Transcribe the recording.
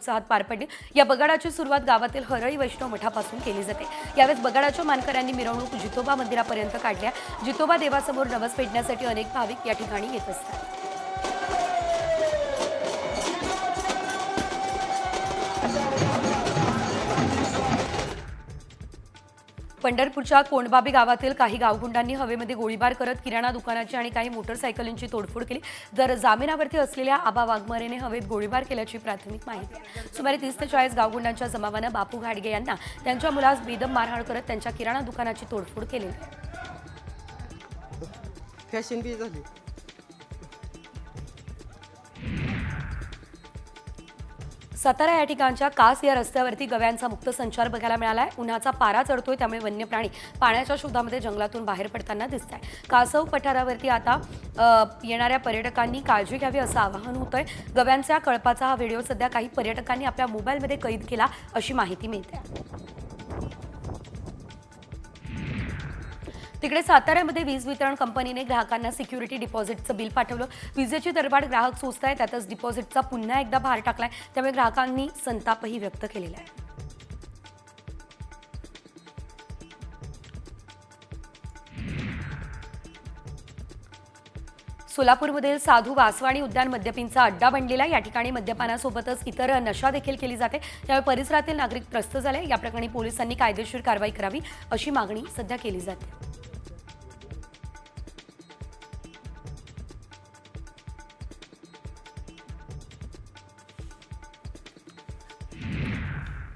उत्साहात पार पडली. या बगाडाची सुरुवात गावातील हरळी वैष्णव मठापासून केली जाते. यावेळेस बगाडाच्या मानकऱ्यांनी मिरवणूक जितोबा मंदिरापर्यंत काढल्या. जितोबा देवासमोर नवस पेटण्यासाठी अनेक भाविक या ठिकाणी येत असतात. पंढरपूरच्या कोंडबाबी गावातील काही गावगुंडांनी हवेमध्ये गोळीबार करत किराणा दुकानाची आणि काही मोटरसायकलींची तोडफोड केली. जर जामिनावरती असलेल्या आबा वाघमारेने हवेत गोळीबार केल्याची प्राथमिक माहिती सुमारे तीस ते चाळीस गावगुंडांच्या जमावानं बापू घाडगे यांना त्यांच्या मुलास बेदम मारहाण करत त्यांच्या किराणा दुकानाची तोडफोड केली फॅशन बी झाली. सातारा या ठिकाणच्या कास या रस्त्यावरती गव्यांचा मुक्त संचार बघायला मिळाला आहे उन्हाचा पारा चढतोय त्यामुळे वन्य प्राणी पाण्याच्या शोधामध्ये जंगलातून बाहेर पडताना दिसत आहे कासव पठारावरती आता येणाऱ्या पर्यटकांनी काळजी घ्यावी असं आवाहन होतंय. गव्यांच्या कळपाचा हा व्हिडिओ सध्या काही पर्यटकांनी आपल्या मोबाईलमध्ये कैद केला अशी माहिती मिळते. तिकडे साताऱ्यामध्ये वीज वितरण कंपनीने ग्राहकांना सिक्युरिटी डिपॉझिटचं बिल पाठवलं. विजेची तरबाड ग्राहक सोसत आहे त्यातच डिपॉझिटचा पुन्हा एकदा भार टाकलाय. त्यामुळे ग्राहकांनी संतापही व्यक्त केलेला आहे. सोलापूरमधील साधू वासवाणी उद्यान मद्यपींचा अड्डा बनलेला आहे. या ठिकाणी मद्यपानासोबतच इतर नशा देखील केली जाते. त्यामुळे परिसरातील नागरिक त्रस्त झाले. या प्रकरणी पोलिसांनी कायदेशीर कारवाई करावी अशी मागणी सध्या केली जाते.